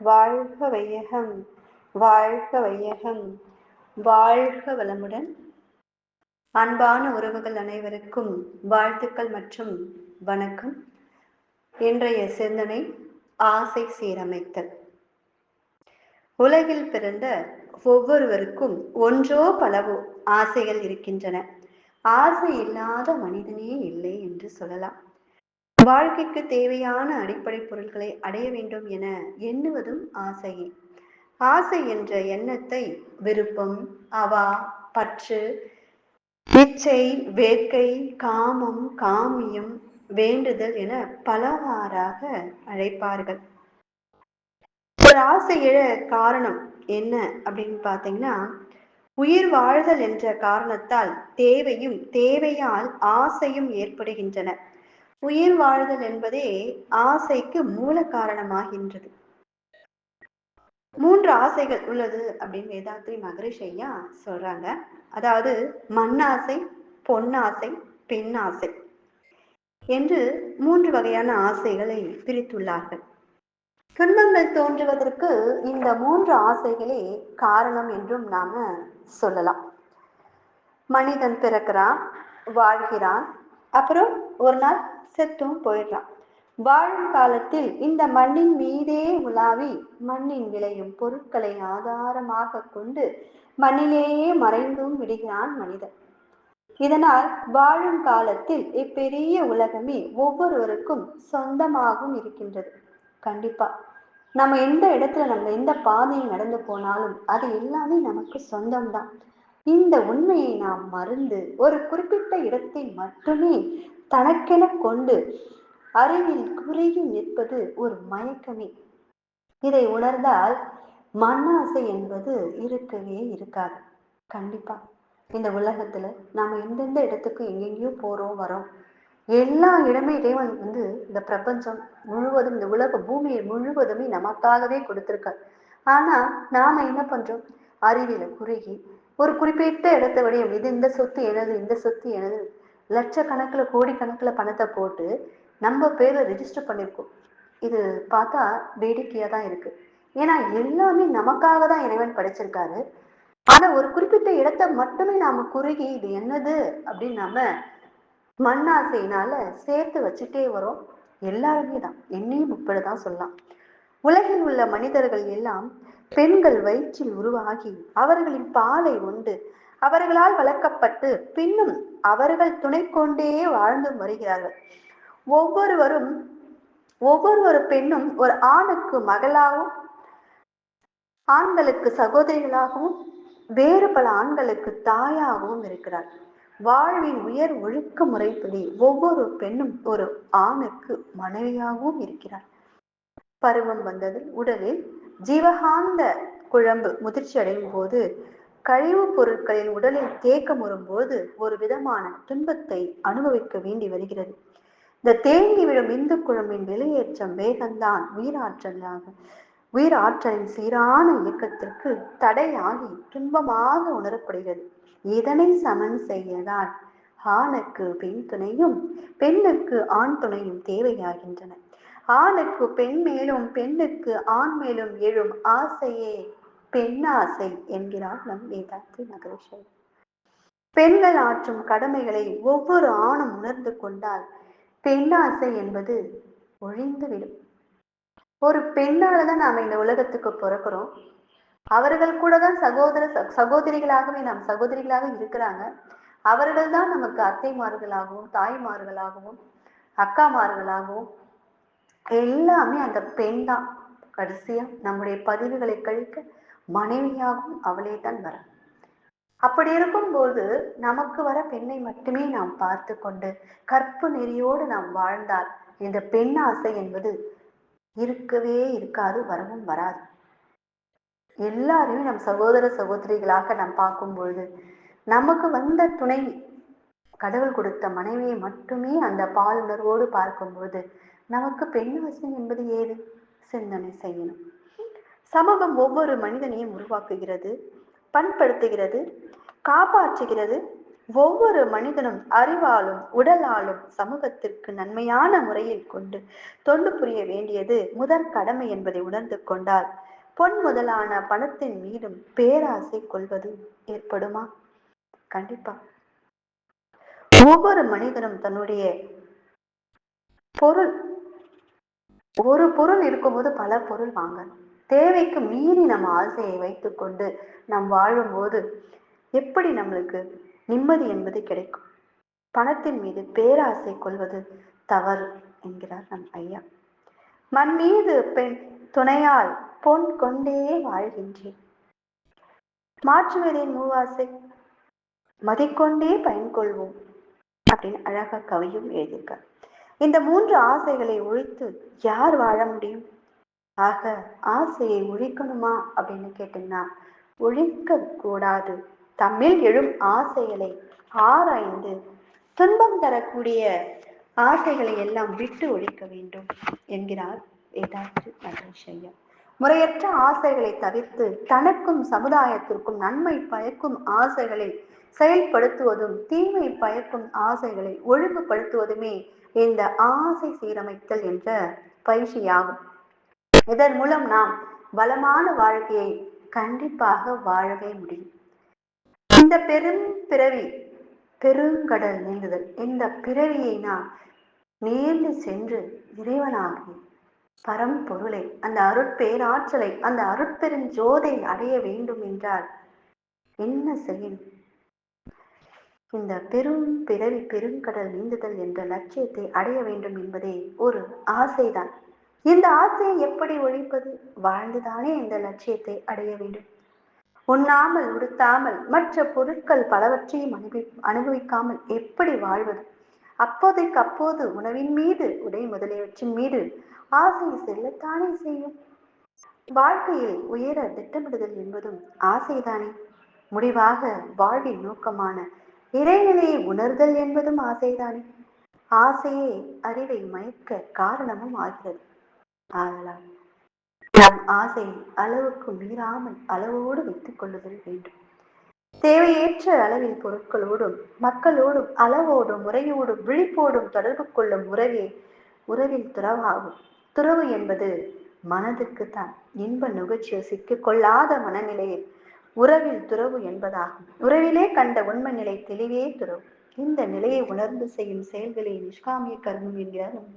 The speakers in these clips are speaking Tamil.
வாழ்க வையகம் வாழ்க வையகம். வாழ்க வளமுடன். அன்பான உறவுகள் அனைவருக்கும் வாழ்த்துக்கள் மற்றும் வணக்கம். இன்றைய சிந்தனை ஆசை சீரமைத்தல். உலகில் பிறந்த ஒவ்வொருவருக்கும் ஒன்றோ பலவோ ஆசைகள் இருக்கின்றன. ஆசை இல்லாத மனிதனே இல்லை என்று சொல்லலாம். வாழ்க்கைக்கு தேவையான அடிப்படை பொருட்களை அடைய வேண்டும் என எண்ணுவதும் ஆசையே ஆசை என்ற எண்ணத்தை விருப்பம் அவா பற்று இச்சை வேட்கை காமம் காமியம் வேண்டுதல் என பலவாறாக அழைப்பார்கள். ஒரு ஆசை எழ காரணம் என்ன அப்படின்னு பார்த்தீங்கன்னா உயிர் வாழ்தல் என்ற காரணத்தால் தேவையும் தேவையால் ஆசையும் ஏற்படுகின்றன. உயிர் வாழ்தல் என்பதே ஆசைக்கு மூல காரணமாகின்றது. மூன்று ஆசைகள் உள்ளது அப்படின்னு வேதாத்ரி மகரிஷ் ஐயா சொல்றாங்க. அதாவது மண்ணாசை பொன்னாசை பெண்ணாசை என்று மூன்று வகையான ஆசைகளை பிரித்துள்ளார்கள். துன்பங்கள் தோன்றுவதற்கு இந்த மூன்று ஆசைகளே காரணம் என்றும் நாம சொல்லலாம். மனிதன் பிறக்கிறான் வாழ்கிறான் அப்புறம் ஒரு நாள் செத்தும் போயிடுறான். வாழும் காலத்தில் இந்த மண்ணின் மீதே உலாவி மண்ணின் விளையும் பொருட்களை ஆதாரமாக கொண்டு மண்ணிலேயே மறைந்தும் விடுகிறான் மனிதன். இதனால் வாழும் காலத்தில் இப்பெரிய உலகமே ஒவ்வொருவருக்கும் சொந்தமாகவும் இருக்கின்றது. கண்டிப்பா நம்ம எந்த இடத்துல நம்ம எந்த பாதையில் நடந்து போனாலும் அது எல்லாமே நமக்கு சொந்தம்தான். இந்த உண்மையை நாம் மறந்து ஒரு குறிப்பிட்ட இடத்தை மட்டுமே தனக்கென கொண்டு அறிவில் குறுகி நிற்பது ஒரு மயக்கமே. இதை உணர்ந்தால் மண்ணாசை என்பது இருக்கவே இருக்காது. கண்டிப்பா. இந்த உலகத்துல நாம எந்தெந்த இடத்துக்கு எங்கெங்கேயோ போறோம் வரோம் எல்லா இடமே இறைவன் வந்து இந்த பிரபஞ்சம் முழுவதும் இந்த உலக பூமியை முழுவதுமே நமக்காகவே கொடுத்திருக்கார். ஆனா நாம என்ன பண்றோம்? அறிவில குறுகி ஒரு குறிப்பிட்ட இடத்தை விடையும் இது இந்த சொத்து எனது இந்த சொத்து எனது. லட்சக்கணக்கில் கோடிக்கணக்கில் பணத்தை போட்டு நம்ம பேரை ரிஜிஸ்டர் பண்ணியிருக்கோம். இது பார்த்தா வேடிக்கையாக தான் இருக்கு. ஏன்னா எல்லாமே நமக்காக தான் இறைவன் படைச்சிருக்காரு. ஆனா ஒரு குறிப்பிட்ட இடத்தை மட்டுமே நாம குறுகி இது என்னது அப்படின்னு நாம மண்ணாசையினால சேர்த்து வச்சுட்டே வரோம். எல்லாருமே தான். என்னையும் உட்பட தான் சொல்லலாம். உலகில் உள்ள மனிதர்கள் எல்லாம் பெண்கள் வயிற்றில் உருவாகி அவர்களின் பாலை உண்டு. அவர்களால் வளர்க்கப்பட்டு பின்னும் அவர்கள் துணை கொண்டே வாழ்ந்து வருகிறார்கள். ஒவ்வொருவரும் ஒவ்வொரு பெண்ணும் ஒரு ஆணுக்கு மகளாகவும் ஆண்களுக்கு சகோதரிகளாகவும் வேறு பல ஆண்களுக்கு தாயாகவும் இருக்கிறார். வாழ்வின் உயர் ஒழுக்க முறைப்படி ஒவ்வொரு பெண்ணும் ஒரு ஆணுக்கு மனைவியாகவும் இருக்கிறார். பருவம் வந்தது உடலில் ஜீவகாந்த குழம்பு முதிர்ச்சி அடையும் போது கழிவுப் பொருட்களின் உடலில் தேக்கம் வரும்போது ஒரு விதமான துன்பத்தை அனுபவிக்க வேண்டி வருகிறது. இந்த தேங்கி விழும் இந்து குழம்பின் வெளியேற்றம் வேகம்தான் உயிராற்றலாக உயிர் ஆற்றலின் சீரான இயக்கத்திற்கு தடையாகி துன்பமாக உணரப்படுகிறது. இதனை சமன் செய்யதான் ஆணுக்கு பெண் துணையும் பெண்ணுக்கு ஆண் துணையும் தேவையாகின்றன. ஆணுக்கு பெண் மேலும் பெண்ணுக்கு ஆண் மேலும் எழும் ஆசையே பெண்ணாசை என்கிறார் நம் வேதாந்தி மகரிஷி. பெண்கள் ஆற்றும் கடமைகளை ஒவ்வொரு ஆணும் உணர்ந்து கொண்டால் பெண்ணாசை என்பது ஒழிந்துவிடும். ஒரு பெண்ணால தான் நாம் இந்த உலகத்துக்கு பிறக்கிறோம். அவர்கள் கூட தான் சகோதர சகோதரிகளாகவே நாம் சகோதரிகளாக இருக்கிறாங்க. அவர்கள் தான் நமக்கு அத்தைமார்களாகவும் தாய்மார்களாகவும் அக்காமார்களாகவும் எல்லாமே அந்த பெண் தான். கடைசியா நம்முடைய பதிவுகளை கழிக்க மனைவியாகவும் அவளே தான் வர. அப்படி இருக்கும்போது நமக்கு வர பெண்ணை மட்டுமே நாம் பார்த்து கொண்டு கற்பு நெறியோடு நாம் வாழ்ந்தால் இந்த பெண் ஆசை என்பது இருக்கவே இருக்காது வரவும் வராது. எல்லாரையும் நம் சகோதர சகோதரிகளாக நாம் பார்க்கும் பொழுது நமக்கு வந்த துணை கடவுள் கொடுத்த மனைவியை மட்டுமே அந்த பாலுணர்வோடு பார்க்கும்போது நமக்கு பெண் ஆசை என்பது ஏது? சிந்தனை செய்யணும். சமூகம் ஒவ்வொரு மனிதனையும் உருவாக்குகிறது பண்படுத்துகிறது காப்பாற்றுகிறது. ஒவ்வொரு மனிதனும் அறிவாலும் உடலாலும் சமூகத்திற்கு நன்மையான முறையில் கொண்டு தொண்டு புரிய வேண்டியது முதற் கடமை என்பதை உணர்ந்து கொண்டால் பொன் முதலான பணத்தின் மீதும் பேராசை கொள்வது ஏற்படுமா? கண்டிப்பா. ஒவ்வொரு மனிதனும் தன்னுடைய பொருள் ஒரு பொருள் இருக்கும்போது பல பொருள் வாங்க தேவைக்கு மீறி நம்ம ஆசையை வைத்துக்கொண்டு நாம் வாழும்போது எப்படி நம்மளுக்கு நிம்மதி என்பது கிடைக்கும்? பணத்தின் மீது பேராசை கொள்வது தவறு என்கிறார் நம் ஐயா. மண் மீது பெண் துணையால் பொன் கொண்டே வாழ்கின்றேன். மாற்றுவதின் மூவாசை மதிக்கொண்டே பயன் கொள்வோம் அப்படின்னு அழகா கவியும் எழுதியிருக்கார். இந்த மூன்று ஆசைகளை ஒழித்து யார் வாழ முடியும்? ஆக ஆசையை ஒழிக்கணுமா அப்படின்னு கேட்டீங்கன்னா ஒழிக்க கூடாது தம்மில் எழும் ஆசைகளை ஆராய்ந்து துன்பம் தரக்கூடிய ஆசைகளை எல்லாம் விட்டு ஒழிக்க வேண்டும் என்கிறார் வேதாத்ரி மகேஷையா முறையற்ற ஆசைகளை தவிர்த்து தனக்கும் சமுதாயத்திற்கும் நன்மை பயக்கும் ஆசைகளை செயல்படுத்துவதும் தீமை பயக்கும் ஆசைகளை ஒழுங்குபடுத்துவதுமே இந்த ஆசை சீரமைத்தல் என்ற பயிற்சியாகும். இதன் மூலம் நாம் வளமான வாழ்க்கையை கண்டிப்பாக வாழவே முடியும். இந்த பெரும் பிறவி பெருங்கடல் நீந்துதல் இந்த பிறவியை நாம் நேர்ந்து சென்று இறைவனாகி பரம்பொருளை அந்த அருட்பேராற்றலை அந்த அருட்பெரும் ஜோதை அடைய வேண்டும் என்றால் என்ன செய்யணும்? இந்த பெரும் பிறவி பெருங்கடல் நீந்துதல் என்ற லட்சியத்தை அடைய வேண்டும் என்பதே ஒரு ஆசைதான். இந்த ஆசையை எப்படி ஒழிப்பது? வாழ்ந்துதானே இந்த லட்சியத்தை அடைய வேண்டும். உண்ணாமல் உடுத்தாமல் மற்ற பொருட்கள் பலவற்றையும் அனுபவி அனுபவிக்காமல் எப்படி வாழ்வது? அப்போதைக்கு அப்போது உணவின் மீது உடை முதலியவற்றின் மீது ஆசை செல்லத்தானே செய்யும்? வாழ்க்கையில் உயர திட்டமிடுதல் என்பதும் ஆசைதானே. முடிவாக வாழ்வின் நோக்கமான இறைநிலையை உணர்தல் என்பதும் ஆசைதானே? ஆசையே அறிவை மயக்க காரணமும் ஆகிறது. ஆகலாம் நம் ஆசை அளவுக்கு மீறாமல் அளவோடு வைத்துக் கொள்ளுதல் வேண்டும். தேவையேற்ற அளவில் பொருட்களோடும் மக்களோடும் அளவோடும் முறையோடும் விழிப்போடும் தொடர்பு கொள்ளும் உறவே உறவில் துறவாகும். துறவு என்பது மனதுக்கு தான் இன்ப நுகர்ச்சியில் சிக்கிக் கொள்ளாத மனநிலையில் உறவில் துறவு என்பதாகும். உறவிலே கண்ட உண்மை நிலை தெளிவே துறவு. இந்த நிலையை உணர்ந்து செய்யும் செயல்களை நிஷ்காமிய கர்மம் என்கிறார் நம்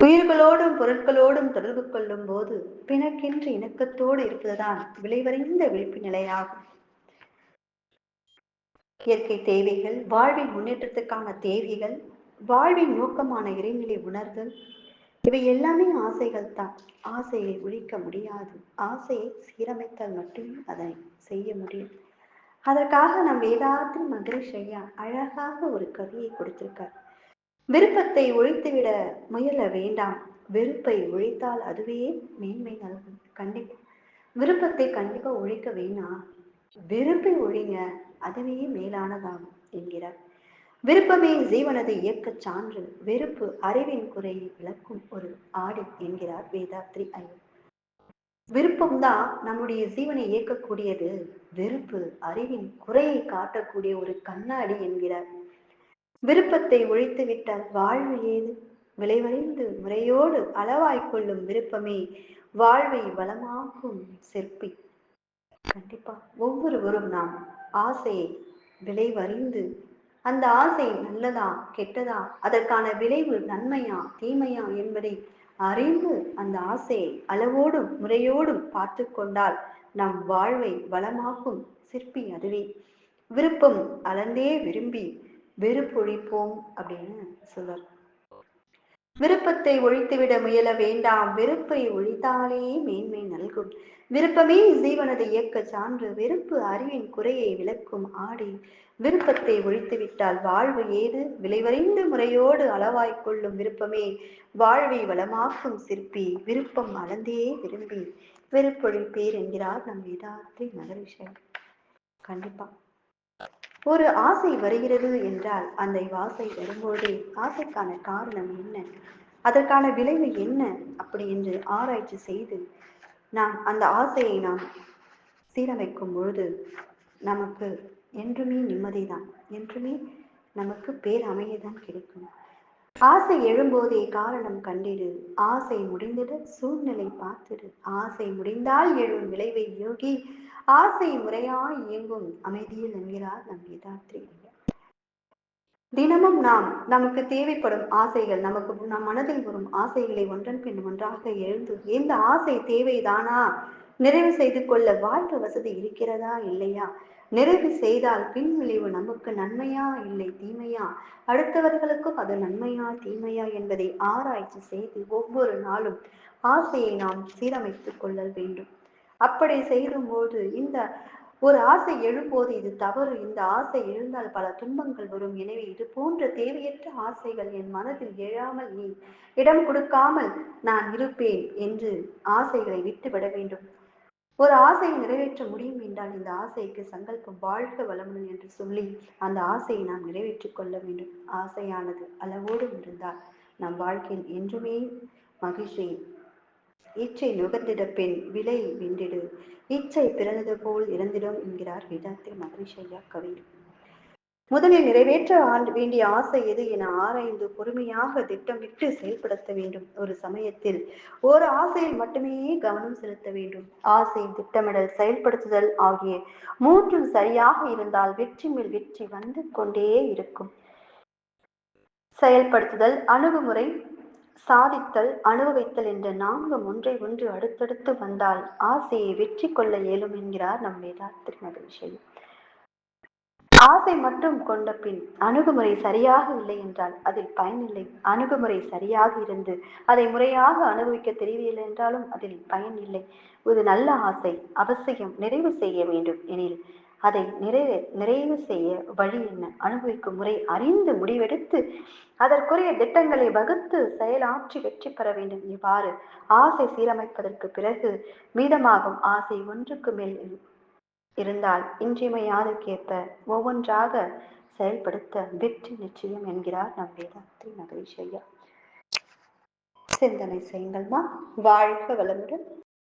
உயிர்களோடும் பொருட்களோடும் தொடர்பு கொள்ளும் போது பிணக்கின்றி இணக்கத்தோடு இருப்பதுதான் விளைவறிந்த விழிப்பு நிலையாகும் இயற்கை தேவைகள் வாழ்வின் முன்னேற்றத்துக்கான தேவைகள் வாழ்வின் நோக்கமான இறைநிலை உணர்தல் இவை எல்லாமே ஆசைகள் தான். ஆசையை ஒழிக்க முடியாது. ஆசையை சீரமைத்தால் மட்டுமே அதை செய்ய முடியும். அதற்காக நம் வேதாத்திரி மகரிஷ் ஐயா அழகாக ஒரு கவியை கொடுத்திருக்கார். விருப்பத்தை ஒழித்துவிட முயல வேண்டாம். வெறுப்பை ஒழித்தால் அதுவே மேன்மை நல்கும். கண்டிப்பா. விருப்பத்தை கண்டிப்பா ஒழிக்க வேணாம். வெறுப்பை ஒழிங்க அதுவே மேலானதாகும் என்கிறார். விருப்பமே ஜீவனது இயக்கச் சான்று. வெறுப்பு அறிவின் குறையை விளக்கும் ஒரு ஆடை என்கிறார் வேதாத்ரி ஐயர். விருப்பம்தான் நம்முடைய ஜீவனை இயக்கக்கூடியது. வெறுப்பு அறிவின் குறையை காட்டக்கூடிய ஒரு கண்ணாடி என்கிறார். விருப்பத்தை ஒழித்து விட்டால் வாழ்வு ஏது? விளைவறிந்து முறையோடு அளவாய் கொள்ளும் விருப்பமே வாழ்வை வளமாக்கும் சிற்பி. கண்டிப்பா ஒவ்வொருவரும் நாம் ஆசையை விளைவறிந்து அந்த ஆசை நல்லதா கெட்டதா அதற்கான விளைவு நன்மையா தீமையா என்பதை அறிந்து அந்த ஆசையை அளவோடும் முறையோடும் பார்த்து கொண்டால் நம் வாழ்வை வளமாக்கும் சிற்பி அதுவே. விருப்பம் அளந்தே விரும்பி வெறுப்பொழிப்போம் அப்படின்னு சொல்லுவார் விருப்பத்தை ஒழித்துவிட முயல வேண்டாம். வெறுப்பை ஒழித்தாலே மேன்மை நல்கும். விருப்பமே ஜீவனது இயக்க சான்று. வெறுப்பு அறிவின் குறையை விளக்கும் ஆடி. விருப்பத்தை ஒழித்துவிட்டால் வாழ்வு ஏது? விளைவறிந்த முறையோடு அளவாய்க் கொள்ளும் விருப்பமே வாழ்வை வளமாக்கும் சிற்பி. விருப்பம் அளந்தே விரும்பி. வெறுப்பொழிப்பேர் என்கிறார் நம் வேதாத்ரி மகரிஷன் கண்டிப்பா. ஒரு ஆசை வருகிறது என்றால் அந்த ஆசை வரும்போதே ஆசைக்கான காரணம் என்ன? அதற்கான விளைவு என்ன அப்படி என்று ஆராய்ச்சி செய்து நாம் அந்த ஆசையை நாம் சீரமைக்கும் பொழுது நமக்கு என்றுமே நிம்மதி தான் என்றுமே நமக்கு பேர் அமையதான் கிடைக்கும். ஆசை எழும்போதே காரணம் கண்டிடு. ஆசை முடிந்திட சூழ்நிலை பார்த்திடு. ஆசை முடிந்தால் எழும் விளைவை யோகி ஆசை முறையாய் இயங்கும் அமைதியில் என்கிறார் நம் வேதாத்ரி தினமும் நாம் நமக்கு தேவைப்படும் ஆசைகள் நமக்கு நம் மனதில் வரும் ஆசைகளை ஒன்றன் பின் ஒன்றாக எழுந்து இந்த ஆசை தேவைதானா? நிறைவு செய்து கொள்ள வாழ்க்கை வசதி இருக்கிறதா இல்லையா? நிறைவு செய்தால் பின் விளைவு நமக்கு நன்மையா இல்லை தீமையா? அடுத்தவர்களுக்கும் அது நன்மையா தீமையா என்பதை ஆராய்ச்சி செய்து ஒவ்வொரு நாளும் ஆசையை நாம் சீரமைத்துக் கொள்ள வேண்டும். அப்படி செய்யும்போது இந்த ஒரு ஆசை எழும்போது இது தவறு. இந்த ஆசை எழுந்தால் பல துன்பங்கள் வரும். எனவே இது போன்ற தேவையற்ற ஆசைகள் என் மனதில் எழாமல் நீ இடம் கொடுக்காமல் நான் இருப்பேன் என்று ஆசைகளை விட்டுவிட வேண்டும். ஒரு ஆசையை நிறைவேற்ற முடியும் என்றால் இந்த ஆசைக்கு சங்கல்பம் வாழ்க வளமுடன் என்று சொல்லி அந்த ஆசையை நாம் நிறைவேற்றிக் கொள்ள வேண்டும். ஆசையானது அளவோடு இருந்தால் நம் வாழ்க்கையில் என்றுமே மகிழ்ச்சியை ஈச்சை நுகர்ந்திட பெண் விலை விண்டிடு. ஈச்சை பிறந்தது போல் இறந்திடும் என்கிறார் வேதாத்திரி மகரிஷையா கவி. முதலில் நிறைவேற்ற ஆண்டு வேண்டிய ஆசை எது என ஆராய்ந்து பொறுமையாக திட்டமிட்டு செயல்படுத்த வேண்டும். ஒரு சமயத்தில் ஒரு ஆசையில் மட்டுமே கவனம் செலுத்த வேண்டும். ஆசை திட்டமிடல் செயல்படுத்துதல் ஆகிய மூன்றும் சரியாக இருந்தால் வெற்றி மேல் வெற்றி வந்து கொண்டே இருக்கும். செயல்படுத்துதல் அணுகுமுறை சாதித்தல் அனுபவித்தல் என்ற நான்கும் ஒன்றை ஒன்று அடுத்தடுத்து வந்தால் ஆசையை வெற்றி கொள்ள இயலும் என்கிறார் நம் வேதாத்திரி மகிழ்ச்சி ஆசை மட்டும் கொண்ட பின் அணுகுமுறை சரியாக இல்லை என்றால் அதில் பயனில்லை. அணுகுமுறை சரியாக இருந்து அதை முறையாக அனுபவிக்க தெரியவில்லை என்றாலும் அதில் பயன் இல்லை இது நல்ல ஆசை அவசியம் நிறைவு செய்ய வேண்டும். எனில் அதை நிறைவே நிறைவு செய்ய வழி என்ன? அனுபவிக்கும் முறை அறிந்து முடிவெடுத்து அதற்குரிய திட்டங்களை வகுத்து செயலாற்றி வெற்றி பெற வேண்டும். இவ்வாறு ஆசை சீரமைப்பதற்கு பிறகு மீதமாகும் ஆசை ஒன்றுக்கு மேல் இருந்தால் இன்றியமையாதற்கேற்ப ஒவ்வொன்றாக செயல்படுத்த வெற்றி நிச்சயம் என்கிறார் நம் வேதாத்ரி மகிழ்ச்சியா ஐயா. சிந்தனை செய்யுங்கள்மா. வாழ்க வளமுடன்.